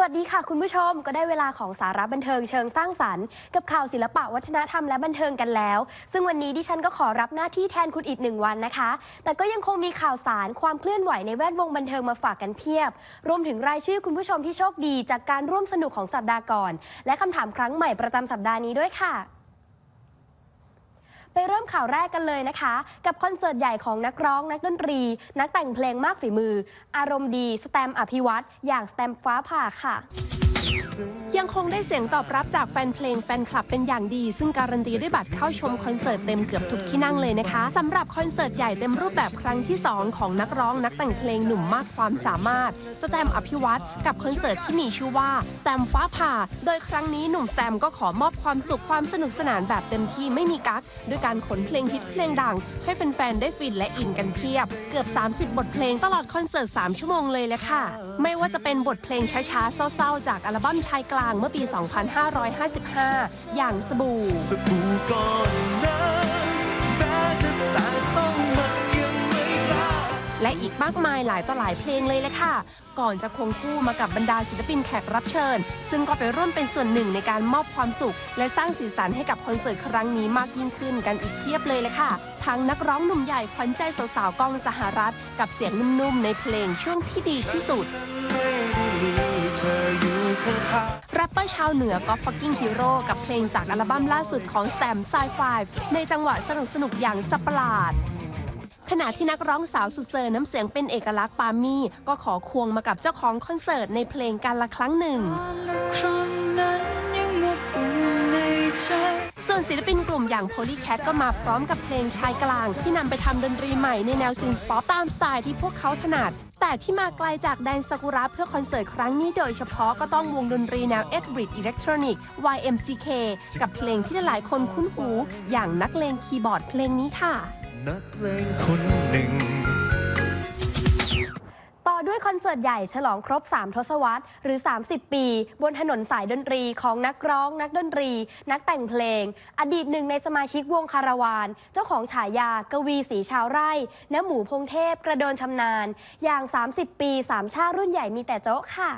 วัสดีคุณผู้ชมก็ได้เวลาของสาระบันเทิงเชิงสร้างสรรค์กับข่าวศิลปะวัฒนธรรมและบันเทิงกันแล้ว ซึ่งวันนี้ดิฉันก็ขอรับหน้าที่แทนคุณอีกหนึ่งวันนะคะ แต่ก็ยังคงมีข่าวสารความเคลื่อนไหวในแวดวงบันเทิงมาฝากกันเพียบ รวมถึงรายชื่อคุณผู้ชมที่โชคดี จากการร่วมสนุกของสัปดาห์ก่อน และคำถามครั้งใหม่ประจำสัปดาห์นี้ด้วยค่ะ ไปเริ่มข่าวแรกกันเลยนะคะ กับคอนเสิร์ตใหญ่ของนักร้องนักดนตรี นักแต่งเพลงมากฝีมือ อารมณ์ดีสแตมอภิวัตอย่างสแตมฟ้าผ่าค่ะ ยังคงได้เสียงตอบรับจากแฟนเพลงแฟนคลับเป็นอย่างดี ซึ่งการันตีด้วยบัตรเข้าชมคอนเสิร์ตเต็มเกือบทุกที่นั่งเลยนะคะสำหรับคอนเสิร์ตใหญ่เต็มรูปแบบครั้งที่ 2 ของนักร้องนักแต่งเพลงหนุ่มมากความสามารถสแตมอภิวัตกับคอนเสิร์ตที่มีชื่อว่าแตมฟ้าผ่า โดยครั้งนี้หนุ่มแตมก็ขอมอบความสุขความสนุกสนานแบบเต็มที่ไม่มีกั๊กด้วยการขนเพลงฮิตเพลงดัง ให้แฟนๆได้ฟินและอินกันเพียบ เกือบ 30 บทเพลงตลอดคอนเสิร์ต3ชั่วโมงเลยแหละค่ะ ไม่ว่าจะเป็นบทเพลงช้าๆเศร้าๆ จากอัลบั้มชายกลางเมื่อปี 2555 อย่างสบู่ สบู่ก้อนนั้นแม้จะแตะต้องมันยังไม่กล้าและอีกมากมายหลายต่อหลายเพลงเลยแหละค่ะ ก่อนจะควงคู่มากับบรรดาศิลปินแขกรับเชิญ ซึ่งก็ไปร่วมเป็นส่วนหนึ่งในการมอบความสุข และสร้างสีสันให้กับคอนเสิร์ตครั้งนี้มากยิ่งขึ้นกันอีกเพียบเลยแหละค่ะทั้งนักร้องหนุ่มใหญ่ขวัญใจสาวๆกองสหรัฐ กับเสียงนุ่มๆในเพลงช่วงที่ดีที่สุด ไม่ได้มีเธออยู่ ข้างๆแรปเปอร์ชาวเหนือก็ fucking hero กับเพลงจากอัลบั้มล่าสุดของ Stam s i 5ในจังหวะสนุกสนุกๆอย่างสับประหลาด ขณะที่นักร้องสาวสุดเซอร์น้ำเสียงเป็นเอกลักษณ์ปามี่ ก็ขอควงมากับเจ้าของคอนเสิร์ตในเพลงการละครั้งหนึ่งส่วนศิลปินกลุ่มอย่าง Polycat ก็มาพร้อมกับเพลงชายกลาง ที่นำไปทำดนตรีใหม่ในแนวซินป๊อปตามสไตล์ที่พวกเขาถนัด แต่ที่มาไกลจากแดนซากุระเพื่อคอนเสิร์ตครั้งนี้โดยเฉพาะก็ต้องวงดนตรีแนว e d r i d Electronic YMCK กับเพลงที่หลายคนคุ้นหู อย่างนักเลงคีย์บอร์ดเพลงนี้ค่ะ นักเลงคนหนึ่ง ด้วยคอนเสิร์ตใหญ่ฉลองครบ 3 ทศวรรษ หรือ 30 ปี บนถนนสายดนตรีของนักร้อง นักดนตรี นักแต่งเพลง อดีตหนึ่งในสมาชิกวงคาราวาน เจ้าของฉายากวีสีชาวไร่น้ำหมูพงเทพกระโดนชำนาญ อย่าง 30 ปีสามชารุ่นใหญ่มีแต่โจ๊ะค่ะ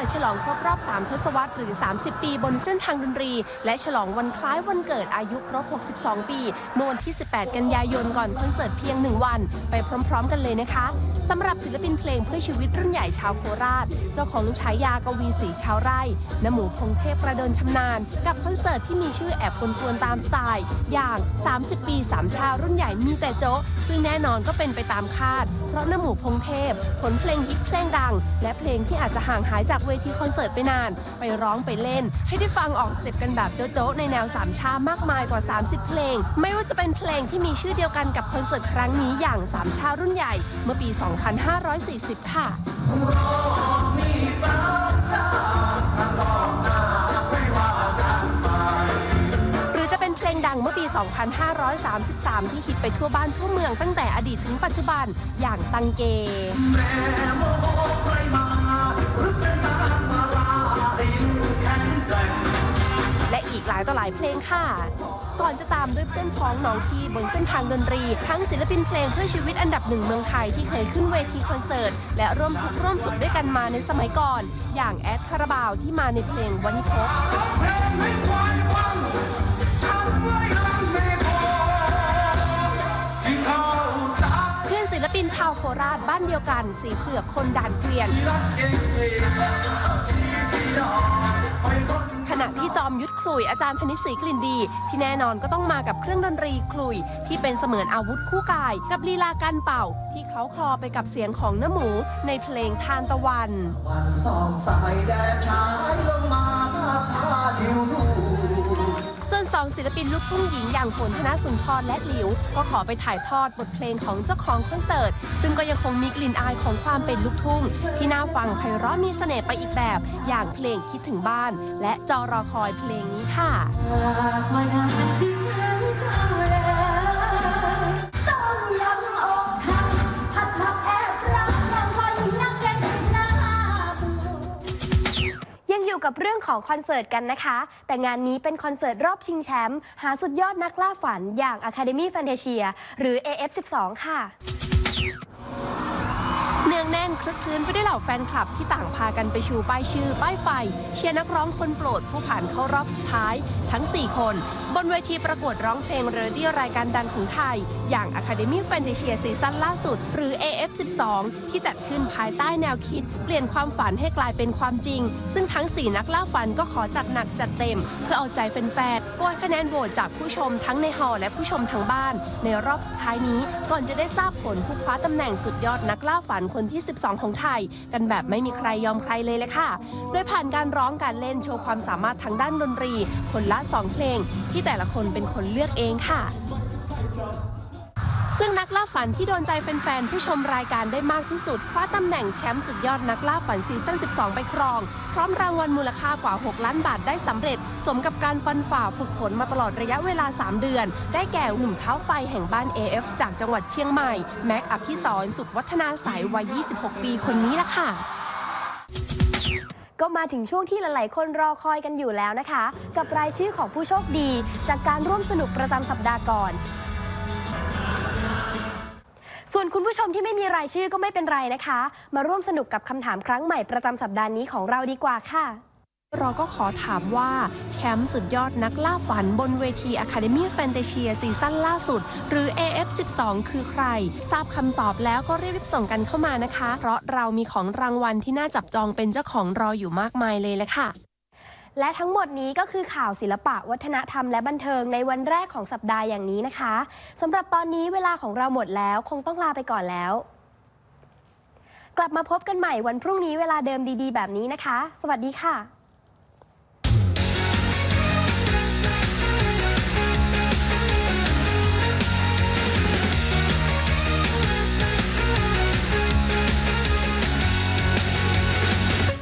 ดคอนเสิร์ตฉลองครบรอบ 3 ทศวรรษหรือ 30 ปีบนเส้นทางดนตรี และฉลองวันคล้ายวันเกิดอายุครบ 62 ปีเมื่อวันที่ 18 กันยายนก่อนคอนเสิร์ตเพียง 1 วัน ไปพร้อม ๆ กันเลยนะคะสำหรับศิลปินเพลงเพื่อชีวิตรุ่นใหญ่ชาวโคราช เจ้าของฉายากวีสีชาวไร่น้ำหมูพงเทพประเดินชำนาญ กับคอนเสิร์ตที่มีชื่อแอบกวนๆตามสไตล์อย่าง 30 ปี 3 ชารุ่นใหญ่มีแต่โจ๊ะซึ่งแน่นอนก็เป็นไปตามคาด เพราะน้ำหมูพงเทพผลเพลงฮิตเพลงดัง และเพลงที่อาจจะห่างหายจากเวทีคอนเสิร์ตไปนาน ไปร้องไปเล่น ให้ได้ฟังออกเสเต็ปกันแบบโจ๊ะๆในแนวสามชามากมายกว่า 30 เพลง ไม่ว่าจะเป็นเพลงที่มีชื่อเดียวกันกับคอนเสิร์ตครั้งนี้อย่างสามชารุ่นใหญ่ เมื่อปี 2540 ค่ะหรือจะเป็นเพลงดังเมื่อปี 2533 ที่ฮิตไปทั่วบ้านทั่วเมืองตั้งแต่อดีตถึงปัจจุบันอย่างตังเก หลายต่อหลายเพลงค่ะ ก่อนจะตามด้วยเพื่อนพ้องน้องที่บนเส้นทางดนตรี ทั้งศิลปินเพลงเพื่อชีวิตอันดับหนึ่งเมืองไทยที่เคยขึ้นเวทีคอนเสิร์ต และร่วมทุกข์ร่วมสุขด้วยกันมาในสมัยก่อน อย่างแอดคาราบาวที่มาในเพลงวันนี้พบเพื่อนศิลปินชาวโคราชบ้านเดียวกัน สีเผือกคนด่านเกวียน ขณะที่จอมยุทธขลุยอาจารย์ธนิศรีกลิ่นดี ที่แน่นอนก็ต้องมากับเครื่องดนตรีขลุย ที่เป็นเสมือนอาวุธคู่กาย กับลีลาการเป่า ที่เขาคลอไปกับเสียงของน้ำหมูในเพลงทานตะวัน วันสองสายแดดฉายลงมา องศิลปินลูกทุ่งหญิงอย่างฝนธนสุนทรและหลิว ก็ขอไปถ่ายทอดบทเพลงของเจ้าของคอนเสิร์ต ซึ่งก็ยังคงมีกลิ่นอายของความเป็นลูกทุ่ง ที่น่าฟังไพเราะมีเสน่ห์ไปอีกแบบ อย่างเพลงคิดถึงบ้าน และจอรอคอยเพลงนี้ค่ะ ยังอยู่กับเรื่องของคอนเสิร์ตกันนะคะ แต่งานนี้เป็นคอนเสิร์ตรอบชิงแชมป์หาสุดยอดนักล่าฝันอย่าง Academy Fantasia หรือ AF12 ค่ะ เนือองแน่นคลึกคลื้นไปด้วยเหล่าแฟนคลับที่ต่างพากันไปชูป้ายชื่อ ป้ายไฟ เชียร์นักร้องคนโปรดผู้ผ่านเข้ารอบสุดท้าย ทั้ง 4 คน บนเวทีประกวดร้องเพลงเรดี้รายการดังของไทย อย่าง Academy Fantasia ซีซั่นล่าสุด หรือ AF12 ที่จัดขึ้นภายใต้แนวคิด เปลี่ยนความฝันให้กลายเป็นความจริง ซึ่งทั้ง 4 นักล่าฝันก็ขอจัดหนักจัดเต็ม เพื่อเอาใจแฟนๆโกยคะแนนโหวตจากผู้ชมทั้งในหอและผู้ชมทางบ้าน ในรอบสุดท้ายนี้ ก่อนจะได้ทราบผลผู้คว้าตำแหน่งสุดยอดนักล่าฝันคนที่ 12 ของไทย กันแบบไม่มีใครยอมใครเลยเลยค่ะ โดยผ่านการร้องการเล่นโชว์ความสามารถทางด้านดนตรี คนละ 2 เพลง ที่แต่ละคนเป็นคนเลือกเองค่ะ ซึ่งนักล่าฝันที่โดนใจแฟนๆผู้ชมรายการได้มากที่สุดคว้าตำแหน่งแชมป์สุดยอดนักล่าฝันซีซั่น 12 ไปครอง พร้อมรางวัลมูลค่ากว่า 6 ล้านบาทได้สำเร็จ สมกับการฟันฝ่าฝึกฝนมาตลอดระยะเวลา 3 เดือน ได้แก่หนุ่มเท้าไฟแห่งบ้าน AF จากจังหวัดเชียงใหม่ แม็กอภิสรสุขวัฒนาสายวัย 26 ปีคนนี้ละค่ะก็มาถึงช่วงที่หลาย ๆ คนรอคอยกันอยู่แล้วนะคะ กับรายชื่อของผู้โชคดี จากการร่วมสนุกประจำสัปดาห์ก่อน ส่วนคุณผู้ชมที่ไม่มีรายชื่อก็ไม่เป็นไรนะคะ มาร่วมสนุกกับคำถามครั้งใหม่ประจำสัปดาห์นี้ของเราดีกว่าค่ะ เราก็ขอถามว่าแชมป์สุดยอดนักล่าฝันบนเวที Academy Fantasia ซีซั่นล่าสุด หรือ AF12 คือใคร ทราบคำตอบแล้วก็รีบส่งกันเข้ามานะคะ เพราะเรามีของรางวัลที่น่าจับจองเป็นเจ้าของรออยู่มากมายเลยแหละค่ะ และทั้งหมดนี้ก็คือข่าวศิลปะวัฒนธรรมและบันเทิงในวันแรกของสัปดาห์อย่างนี้นะคะสำหรับตอนนี้เวลาของเราหมดแล้วคงต้องลาไปก่อนแล้ว กลับมาพบกันใหม่วันพรุ่งนี้เวลาเดิมดีๆ แบบนี้นะคะ สวัสดีค่ะ